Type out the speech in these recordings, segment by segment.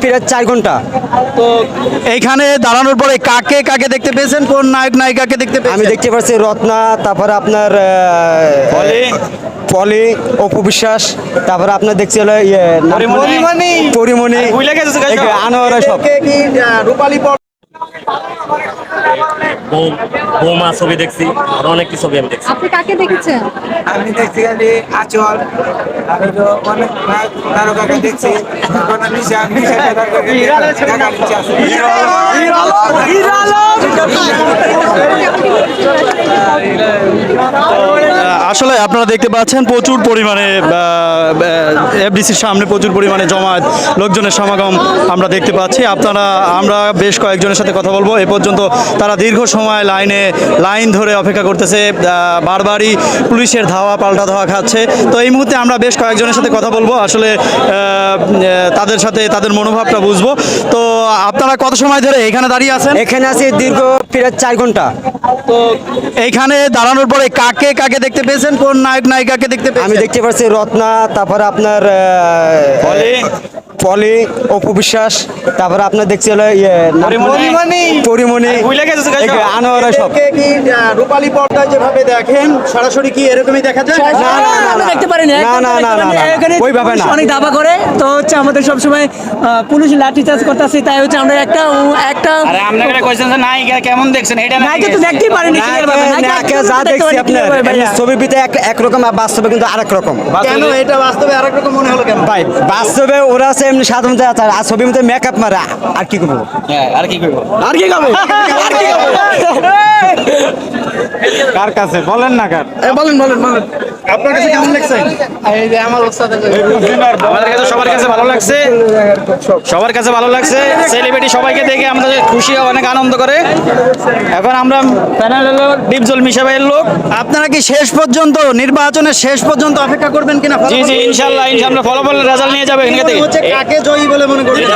প্রায় চার ঘণ্টা। তো এইখানে দাঁড়ানোর পরে কাকে কাকে দেখতে পেয়েছেন? কোন নায়ক নায়িকাকে দেখতে আমি দেখতে পাচ্ছি রত্না তারপরে আপনার পলি। অপু বিশ্বাস তারপরে আপনার দেখছি হলো ইয়ে পরিমণি। আনোয়ারা সব। বৌ- বৌমা ছবি দেখছি আর অনেক কিছু ছবি আমি দেখছি। আপনি কাকে দেখেছেন? আমি দেখছি খালি আচল আর তো অনেক নায়ক তারকাকে দেখছি। এখন নিশা নিশা তারকাকে দেখার ইচ্ছা আছে আসলে আপনারা দেখতে পাচ্ছেন প্রচুর পরিমাণে এফডিসির সামনে প্রচুর পরিমাণে জমায়েত লোকজনের সমাগম আমরা দেখতে পাচ্ছি। আপনারা আমরা বেশ কয়েকজনের সাথে কথা বলব। এ পর্যন্ত তারা দীর্ঘ সময় লাইনে লাইন ধরে অপেক্ষা করতেছে বারবারই পুলিশের ধাওয়া পাল্টা ধাওয়া খাচ্ছে। তো এই মুহূর্তে আমরা বেশ কয়েকজনের সাথে কথা বলব। আসলে তাদের সাথে তাদের মনোভাবটা বুঝব। তো আপনারা কত সময় ধরে এখানে দাঁড়িয়ে আছেন? এখানে আছে দীর্ঘ প্রায় চার ঘণ্টা। তো এইখানে দাঁড়ানোর পরে কাকে কাকে দেখতে পেয়েছেন? কোন নায়ক নায়িকাকে দেখতে আমি দেখতে পাচ্ছি রত্না তারপরে আপনার পলি। অপু বিশ্বাস তারপরে আপনার দেখছি হলো ইয়ে পরিমণি। আনোয়ারা সব রূপালী পর্দায় যেভাবে দেখেন সরাসরি কি এরকমই দেখা যায় না না না দেখতে পারি না না না না না না ওইভাবে না অনেক দাবা করে তো হচ্ছে আমাদের সবসময় আহ, পুলিশ লাঠি চার্জ করতেছে তাই হচ্ছে আমরা একটা একটা আরে আপনাকে কইছেন যে নায়িকা কেমন দেখছেন এটা নায়িকা তো দেখতেই পারিনি একদম যা দেখছি পারিনি আপনার ভিতরে এক একরকম আর বাস্তবে কিন্তু আরেক রকম কেন এটা বাস্তবে আরেক রকম মনে হলো কেন ভাই বাস্তবে ওরা আছে এমনি সাধারণত আর ছবির মধ্যে মেকআপ মারা আর কি করব? হ্যাঁ আর কি করব? আর কি করব? কার কাছে? বলেন না কার। বলেন বলেন বলেন। আপনার কাছে কেমন লাগছে? আমাদের কাছে সবার কাছে ভালো লাগছে। সবার কাছে ভালো লাগছে। সেলিব্রিটি সবাইকে দেখে আমাদের খুশি অনেক আনন্দ করে। এখন আমরা প্যানেল হলো ডিপজল মিশাবাইয়ের লোক। আপনারা কি শেষ পর্যন্ত নির্বাচনের শেষ পর্যন্ত অপেক্ষা করবেন কিনা? জি জি ইনশাল্লাহ ইনশাল্লাহ ফলাফল রেজাল্ট নিয়ে যাবে এখান থেকে। হচ্ছে কাকে জয়ী বলে মনে করছেন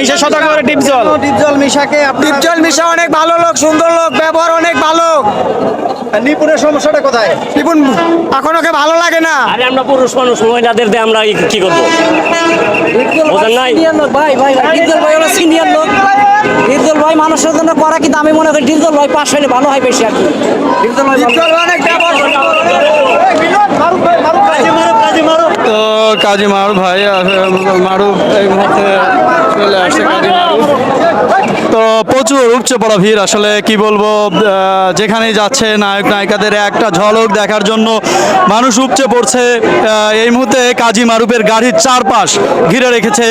মিশা শতকরে ডিপজল। ডিপজল মিশাকে ডিপজল মিশা অনেক ভালো লোক সুন্দর লোক ব্যবহার অনেক ভালো। নিপুণের সমস্যাটা কোথায়? নিপুণ এখন ওকে ভালো লাগে না? আরে আমরা পুরুষ মানুষ মহিলাদের দিয়ে আমরা কি- কি করব? বোঝেন নাই? ভাই ভাই ভাই ভাই হলো সিনিয়র লোক। ডিপজল ভাই মানুষের জন্য করা কিন্তু আমি মনে করি ডিপজল ভাই পাশ হইলে ভালো হয় বেশি আর কি। ভাই ভালো। অনেক ব্যবহার তো কাজী মারুফ ভাই মারুফ এই মুহূর্তে চলে আসছে কাজী মারুফ তো প্রচুর উপচে পড়া ভিড়, আসলে কি বলব যেখানেই যাচ্ছে নায়ক নায়িকাদের একটা ঝলক দেখার জন্য মানুষ উপচে পড়ছে। এই মুহূর্তে কাজী মারুফের গাড়ির চারপাশ ঘিরে রেখেছে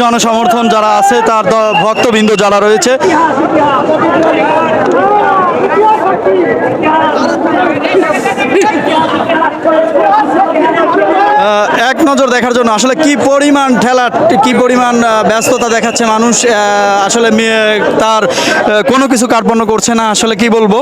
জনসমর্থন যারা আছে, তার ভক্তবৃন্দ যারা রয়েছে আহ, এক নজর দেখার জন্য আসলে কি পরিমাণ ঠেলা, কি পরিমাণ ব্যস্ততা দেখাচ্ছে মানুষ আসলে তার কোনো কিছু কার্পণ্য করছে না, আসলে কি বলব?